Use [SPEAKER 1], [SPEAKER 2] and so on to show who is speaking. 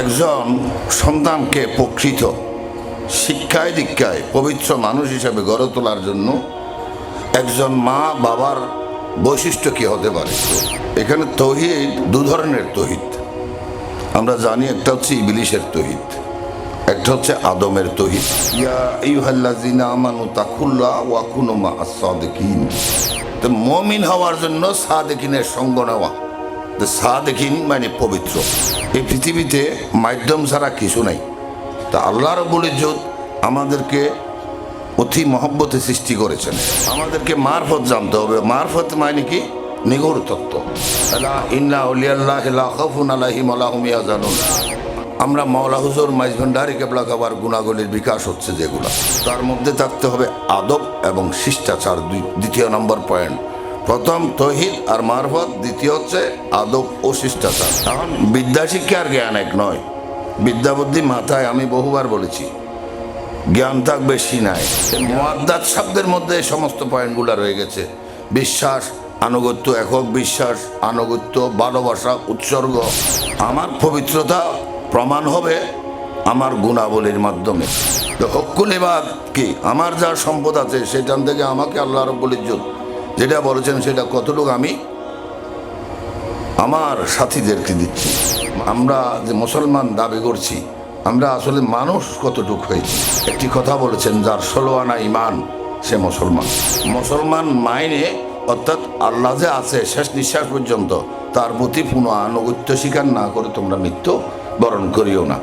[SPEAKER 1] একজন সন্তানকে প্রকৃত শিক্ষায় দীক্ষায় পবিত্র মানুষ হিসাবে গড়ে তোলার জন্য একজন মা বাবার বৈশিষ্ট্য কি হতে পারে? এখানে তহিদ দু ধরনের তহিদ। আমরা জানি একটা হচ্ছে ইবলিশের তহিদ, একটা হচ্ছে আদমের তহিদ। ইয়া তো মুমিন হওয়ার জন্য সাদেকিনের সঙ্গ নেওয়া। সাদেকিন মানে পবিত্র। এই পৃথিবীতে মাধ্যম ছাড়া কিছু নাই। তা আল্লাহ রব্বুল ইজ্জত আমাদেরকে অতি মহব্বতে সৃষ্টি করেছেন। আমাদেরকে মারফত জানতে হবে। মারফত মানে কি? আলাইহিম ওয়া আমরা মাওলা হুজুর মাইজভান্ডারি কেবলা কাবার গুণাগুলির বিকাশ হচ্ছে যেগুলো। তার মধ্যে থাকতে হবে আদব এবং শিষ্টাচার দ্বিতীয় নম্বর পয়েন্ট। প্রথম তহিদ আর মারফত, দ্বিতীয় হচ্ছে আদব ও শিষ্টাচার। এখন বিদ্যা শিক্ষা আর জ্ঞান এক নয়। বিদ্যা বুদ্ধি মাথায় আমি বহুবার বলেছি, জ্ঞান থাক বেশি নাই। মোয়াদ্দাত শব্দের মধ্যে এই সমস্ত পয়েন্টগুলো রয়ে গেছে। বিশ্বাস, আনুগত্য একক বিশ্বাস, আনুগত্য ভালোবাসা উৎসর্গ। আমার পবিত্রতা প্রমাণ হবে আমার গুণাবলীর মাধ্যমে। তো হকুল এবাদ কি? আমার যা সম্পদ আছে, সেখান থেকে আমাকে আল্লাহ রব্বুল ইজ্জত যেটা বলেছেন সেটা কতটুকু আমি আমার সাথীদেরকে দিচ্ছি। আমরা যে মুসলমান দাবি করছি, আমরা আসলে মানুষ কতটুক হয়েছি। একটি কথা বলেছেন, যার ষোলো আনা ইমান সে মুসলমান। মুসলমান মাইনে, অর্থাৎ আল্লাহ যে আছে, শেষ নিঃশ্বাস পর্যন্ত, তার প্রতি পুনঃ আনুগত্য স্বীকার না করে তোমরা মৃত্যু বরণ করিও না।